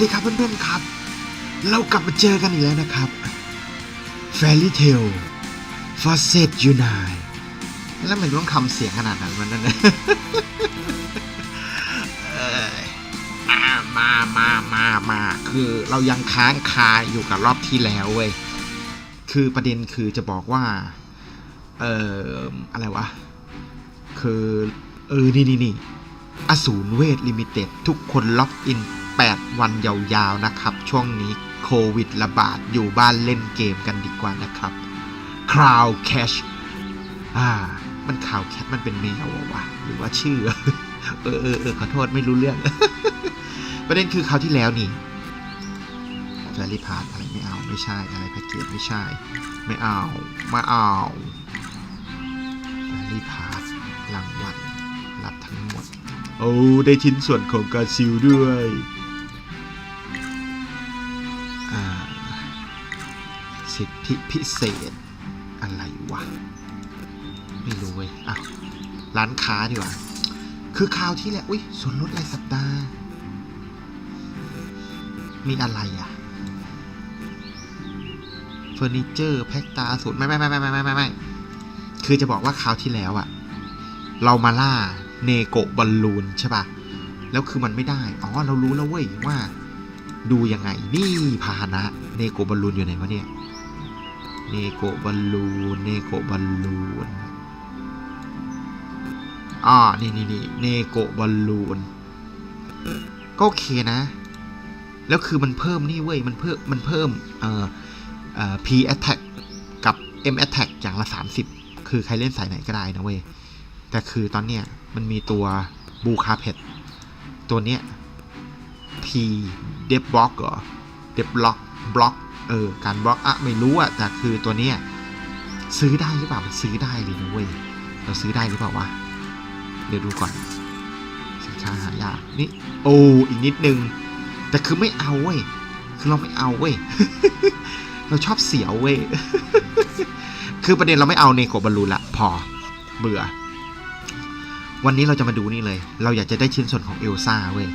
ดีครับเพื่อนๆครับ เรากลับมาเจอกันอีกแล้วนะครับ Fairy Tail f a c e t Unite แล้วมันต้องทำเสียงขนาดนั้นมันนั่นนะเอ้ยมามามามามาคือเรายังค้างคาอยู่กับรอบที่แล้วเว้ย คือประเด็นคือจะบอกว่า เอ่อ อะไรวะ คือ เออ นี่นี่นี่อสูรเวทลิมิเต็ดทุกคนล็อกอิน 8 วันยาวๆนะครับ ช่วงนี้โควิดระบาดอยู่บ้านเล่นเกมกันดีกว่านะครับ Cloud Cash อ่า มันข่าวแคทมันเป็นแมวเหรอวะหรือว่าชื่อ เออเออเออขอโทษไม่รู้เรื่อง ประเด็นคือคราวที่แล้วนี่แฟรี่พาร์อะไรไม่เอาไม่ใช่อะไรแพ็กเกจไม่ใช่ ไม่เอาไม่เอาแฟรี่พาร์รางวัลรับทั้งหมด โอ้ได้ชิ้นส่วนของกาซิลด้วยิทธิพิเศษ อะไรวะ ไม่รู้เว้ยอะร้านค้าดีกว่า คือคราวที่แหละอุ้ยส่วนลดรายสัปดาห์ มีอะไรอะเฟอร์นิเจอร์แพ็กตาสูตรไม่ไม่ไม่ไม่ไม่ไม่ไม่คือจะบอกว่าคราวที่แล้วอะ เรามาล่าเนโกบอลลูนใช่ป่ะ แล้วคือมันไม่ได้ อ๋อ เรารู้แล้วเว้ยว่า ดูยังไง นี่พาหนะ เนโกบอลลูนอยู่ไหนวะเนี่ย เนโกบอลลูน เนโกบอลลูน อ่า นี่นี่นี่เนโกบอลลูน ก็โอเคนะ แล้วคือมันเพิ่มนี่เว้ย มันเพิ่ม มันเพิ่ม เอ่อ เอ่อ P attack กับ M attack อย่างละ 30 คือใครเล่นสายไหนก็ได้นะเว้ย แต่คือตอนเนี้ยมันมีตัวบูคาเพตตัวเนี้ย P d e b block เหรอ d e b block block เออ การบล็อกอะไม่รู้อะแต่คือตัวเนี้ยซื้อได้หรือเปล่ามันซื้อได้เลยนะเว้ยเราซื้อได้หรือเปล่าวะเดี๋ยวดูก่อนสินค้าหายากนี่โอ้อีกนิดนึง แต่คือไม่เอาเว้ยคือเราไม่เอาเว้ยเราชอบเสียวเว้ยคือประเด็นเราไม่เอาเนโกะบอลลูนละพอเบื่อ วันนี้เราจะมาดูนี่เลย เราอยากจะได้ชิ้นส่วนของเอลซ่าเว้ย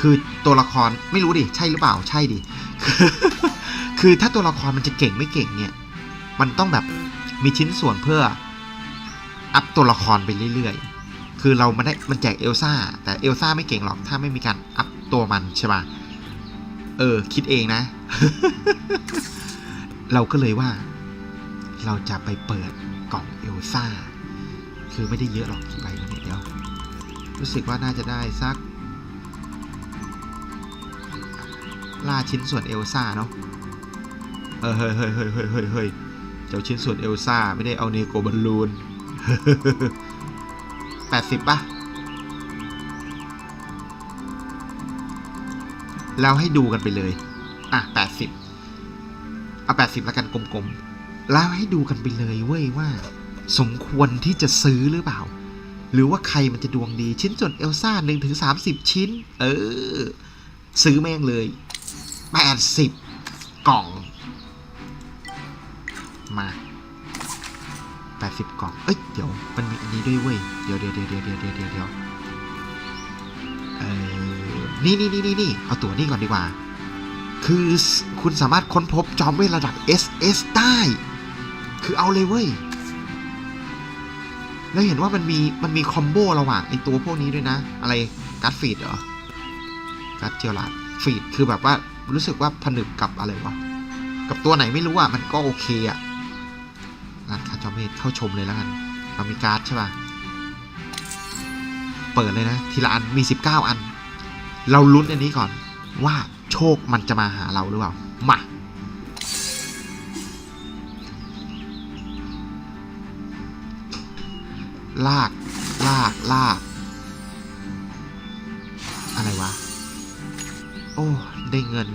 คือตัวละครไม่รู้ดิ ใช่หรือเปล่าใช่ดิ คือถ้าตัวละครมันจะเก่งไม่เก่งเนี่ย มันต้องแบบมีชิ้นส่วนเพื่ออัพตัวละครไปเรื่อยๆ คือเราไม่ได้มันแจกเอลซ่า แต่เอลซ่าไม่เก่งหรอกถ้าไม่มีการอัพตัวมันใช่ป่ะเออ คิดเองนะ เราก็เลยว่า เราจะไปเปิดกล่องเอลซ่า คือไม่ได้เยอะหรอกกี่ใบนี่ยเดียว รู้สึกว่าน่าจะได้สักล่าชิ้นส่วนเอลซ่าเนาะ เออเฮ้ยเฮ้ยเฮ้ยเฮ้ยเฮ้ยเฮ้ยเจ้าชิ้นส่วนเอลซ่าไม่ได้เอาเนโกบอลลูนแปดสิบป่ะ แล้วให้ดูกันไปเลย อะแปดสิบเอาแปดสิบแล้วกันกลมๆ แล้วให้ดูกันไปเลยเว้ยว่า สมควรที่จะซื้อหรือเปล่า หรือว่าใครมันจะดวงดีชิ้นส่วนเอลซ่าหนึ่งถึงสามสิบชิ้น เออ ซื้อแม่งเลยแปดสิบกล่อง มาแปดสิบกล่อง เอ้ย เดี๋ยว มันมีอันนี้ด้วยเว้ย เดี๋ยวเดี๋ยวเดี๋ยวเดี๋ยวเดี๋ยวเดี๋ยวเดี๋ยวเออนี่นี่นี่นี่นี่เอาตัวนี้ก่อนดีกว่า คือคุณสามารถค้นพบจอมเวทระดับ SS ได้ คือเอาเลยเว้ย แล้วเห็นว่ามันมี มันมีคอมโบระหว่างไอตัวพวกนี้ด้วยนะ อะไรการ์ดฟีดเหรอ การ์ดเจลาดฟีดคือแบบว่ารู้สึกว่าผนึกกับอะไรวะ กับตัวไหนไม่รู้อะ มันก็โอเคอะ จอมเวทเข้าชมเลยแล้วกันเรามีการ์ดใช่ป่ะ เปิดเลยนะ ทีละอันมี 19 อัน เราลุ้นอันนี้ก่อนว่าโชคมันจะมาหาเราหรือเปล่า มาลาก ลาก ลาก อะไรวะ โอ้ ได้เงิน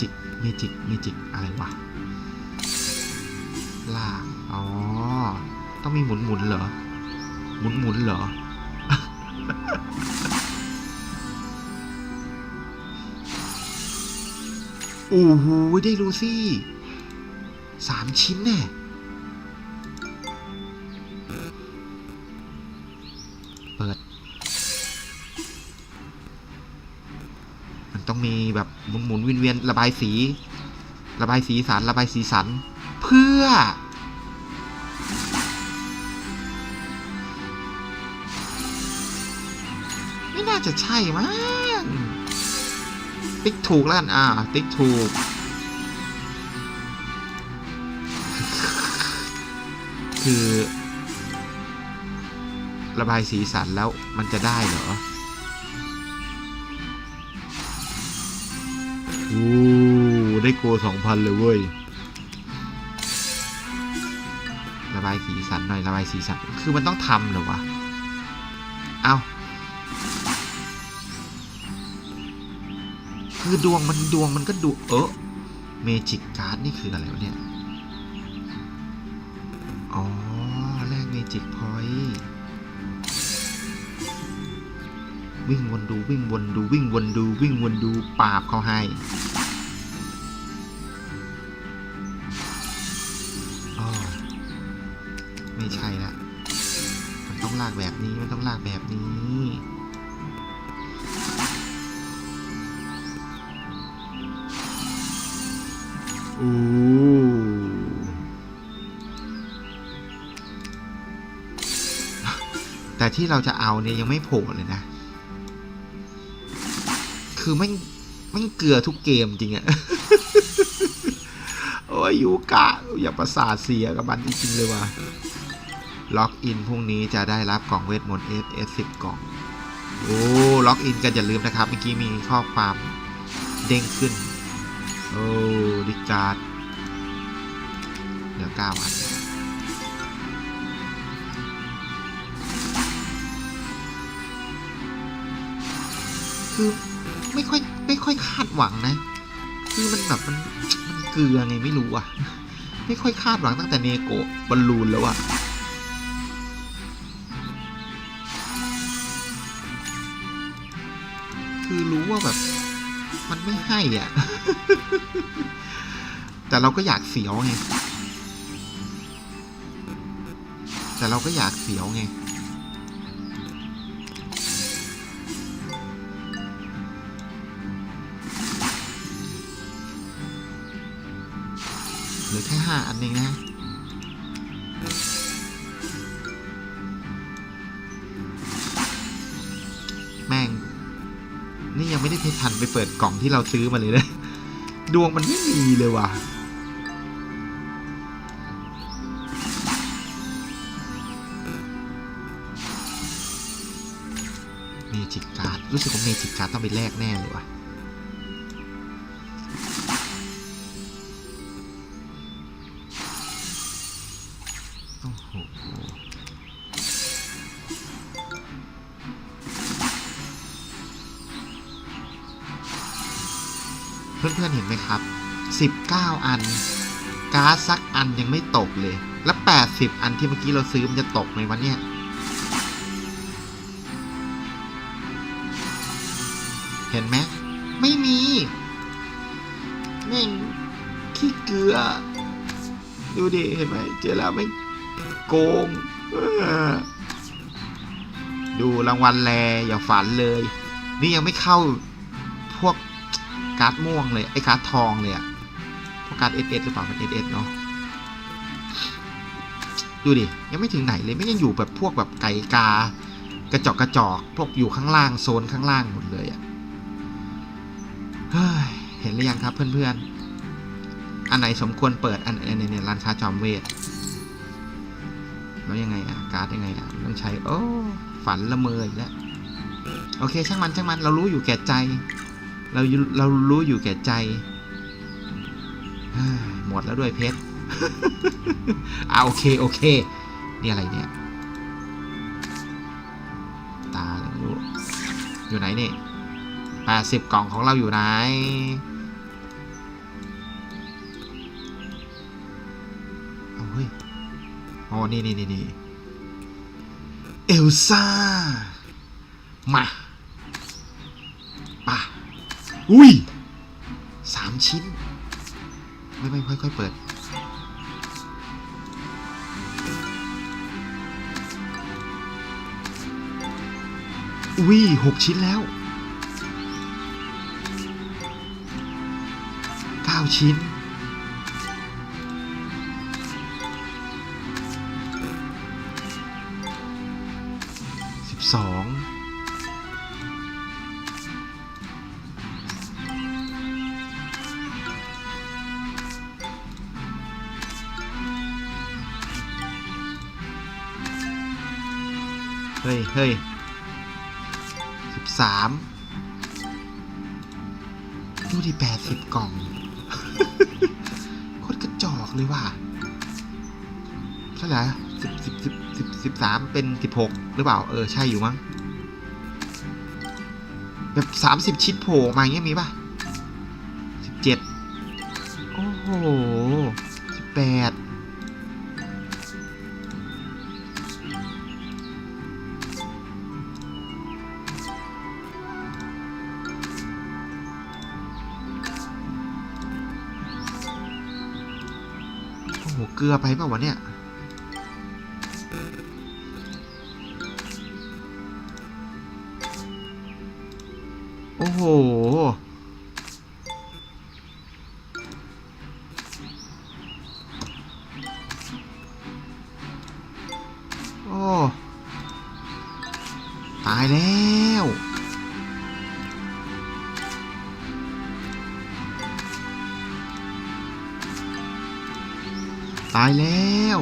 จิกเมจิกเมจิกอะไรวะลากอ๋อ ต้องมีหมุนหมุนๆเหรอ หมุนหมุนๆเหรอ โอ้โหได้ลูซี่สามชิ้นแน่ มีแบบหมุนหมุนๆเวียนเวียนๆระบายสี ระบายสีสันระบายสีสัน เพื่อ ไม่น่าจะใช่มั้งติ๊กถูกแล้วกันอ่า ติ๊กถูกคือ ระบายสีสันแล้วมันจะได้เหรอ ได้โกสองพันเลยเว้ย ระบายสีสันหน่อย ระบายสีสัน คือมันต้องทำเหรอวะ เอาคือดวงมันดวงมันก็ดูเออเมจิกการ์ดนี่คืออะไรวะเนี่ย อ๋อ แลกเมจิกพอยต์ วิ่งวนดูวิ่งวนดูวิ่งวนดูวิ่งวนดูปราบเขาให้อ้อไม่ใช่ละ มันต้องลากแบบนี้ มันต้องลากแบบนี้โอ้แต่ที่เราจะเอาเนี่ยยังไม่โผล่เลยนะ คือไม่ไม่งเกลือทุกเกมจริงอะโอ้ยยูกะอย่าประสาทเสียกับมันจริงๆเลยว่ะล็อกอินพรุ่งนี้จะได้รับกล่องเวทมนต์ S S 10กล่อง โอ้ล็อกอินกันอย่าลืมนะครับ เมื่อกี้มีข้อความเด้งขึ้น โอ้ดิการ์ดเหลือเก้าอันคือ ไม่ค่อยไม่ค่อยคาดหวังนะ คือมันแบบมันมันเกลือไงไม่รู้อะไม่ค่อยคาดหวังตั้งแต่เนโกะบอลลูนแล้วอะคือรู้ว่าแบบ มันไม่ให้อะ แต่เราก็อยากเสียวไง แต่เราก็อยากเสียวไง แค่ห้าอันเองนะแม่ง นี่ยังไม่ได้ทันไปเปิดกล่องที่เราซื้อมาเลยนะดวงมันไม่มีเลยว่ะเมจิกการ์ดรู้สึกว่าเมจิกการ์ดต้องไปแลกแน่เลยว่ะ 19 อันก๊าซสักอันยังไม่ตกเลย แล้ว 80 อันที่เมื่อกี้เราซื้อมันจะตกไหมวะเนี่ยเห็นไหมไม่มีแม่งขี้เกลือ ดูดิ เห็นไหมเจอแล้วไม่โกง ดูรางวัลแลอย่าฝันเลย นี่ยังไม่เข้าพวกการ์ดม่วงเลย ไอ้การ์ดทองเลยอะ กการเอสเอสหรือเปล่ามันเอสเอสเนาะดูดิ ยังไม่ถึงไหนเลยไม่ยังอยู่แบบพวกแบบไก่กา กระจอกกระจอกพวกอยู่ข้างล่างโซนข้างล่างหมดเลยอะเฮ้ยเห็นหรือยังครับเพื่อนๆ อันไหนสมควรเปิดอันอันไหนเนี่ยร้านค้าจอมเวทแล้วยังไงอะการ์ดยังไงอะต้องใช้โอ้ฝันละเมออีกแล้วโอเคช่างมันช่างมันเรารู้อยู่แก่ใจ เราเรารู้อยู่แก่ใจ หมดแล้วด้วยเพชรอ่าโอเคโอเค นี่อะไรเนี่ย ตาไม่รู้ อยู่ไหนนี่แปดสิบกล่องของเราอยู่ไหน เอาเฮ้ยอ๋อนี่นี่นี่นี่เอลซ่า มาป่ะอุ้ยสามชิ้น ไม่ไม่ค่อยๆเปิดออุ้ยหกชิ้นแล้วเก้าชิ้นสิบสอง เฮ้ยสิบสามดูดิแปดสิบกล่อง โคตรกระจอกเลยว่ะเท่าไหร่สิบสิบสิบสิบสิบสามเป็นสิบหกหรือเปล่า เออ ใช่อยู่มั้ง แบบสามสิบชิ้นโผล่มาอย่างเงี้ยมีป่ะสิบเจ็ดโอ้โหสิบแปด โอ้เกลือไปเปล่าวะเนี่ย โอ้โห ตายแล้ว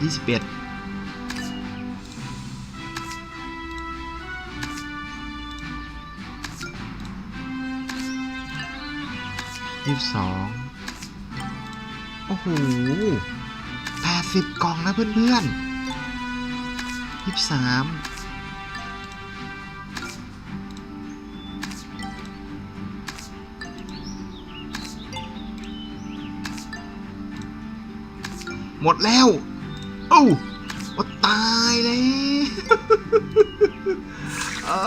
ยี่สิบเอ็ดยี่สิบสองโอ้โหแปดสิบกล่องนะเพื่อนๆยี่สิบสาม หมดแล้วโอ้าโอ้ตายแล้วเอ้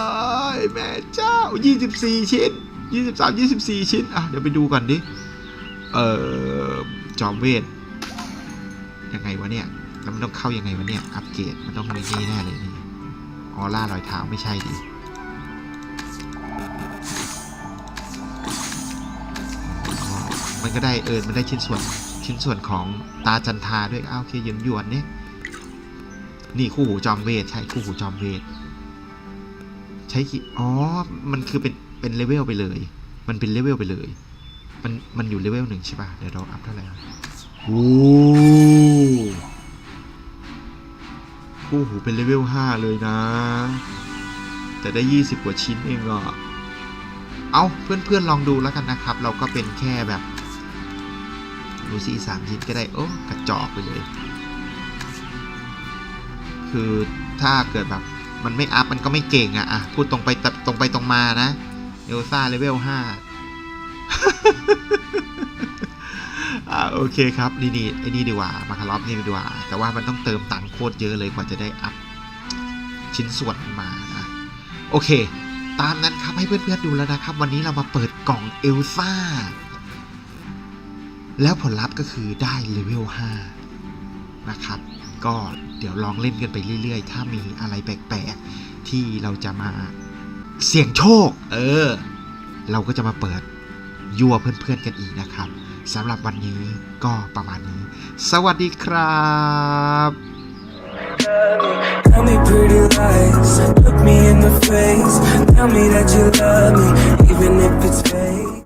ยแม่เจ้า 24 ชิ้น 23 24 ชิ้น อะ เดี๋ยวไปดูก่อนดิ เอ่อ จอมเวท ยังไงวะเนี่ย แล้วมันต้องเข้ายังไงวะเนี่ย อัปเกรด มันต้องมีนี่แน่เลยนี่ ออร่ารอยเท้าไม่ใช่ดิมันก็ได้เออ มันได้ชิ้นส่วน ชิ้นส่วนของตาจันทาด้วยอ้าวโอเคยนยวนๆเนี่ยนี่คู่หูจอมเวทใช่คู่หูจอมเวทใช้อ๋อ มันคือเป็นเป็นเลเวลไปเลย มันเป็นเลเวลไปเลย มันมันอยู่เลเวลหนึ่งใช่ป่ะเดี๋ยวเราอัพเท่าไหร่โอ้คู่หูเป็นเลเวลห้าเลยนะ แต่ได้ยี่สิบกว่าชิ้นเองอะเอาเพื่อนๆลองดูแล้วกันนะครับ เราก็เป็นแค่แบบ ดูซี่สามชิ้นก็ได้โอ้กระจอกไปเลย คือถ้าเกิดแบบมันไม่อัพมันก็ไม่เก่งอะอะพูดตรงไปตรงไปตรงมานะเอลซ่าเลเวลห้าอ่าโอเคครับนี่นี่ไอ้นี่ดีกว่ามาคาร์ลอฟนี่ดีกว่า แต่ว่ามันต้องเติมตังค์โคตรเยอะเลยกว่าจะได้อัพชิ้นส่วนมานะโอเค ตามนั้นครับให้เพื่อนๆดูแล้วนะครับ วันนี้เรามาเปิดกล่องเอลซ่า แล้วผลลัพธ์ก็คือได้เลเวล5นะครับ ก็เดี๋ยวลองเล่นกันไปเรื่อย ๆ ถ้ามีอะไรแปลกๆ ที่เราจะมาเสี่ยงโชค เออ เราก็จะมาเปิดยั่วเพื่อนๆกันอีกนะครับสำหรับวันนี้ก็ประมาณนี้ สวัสดีครับ Tell me pretty lies, look me in the face. Tell me that you love me,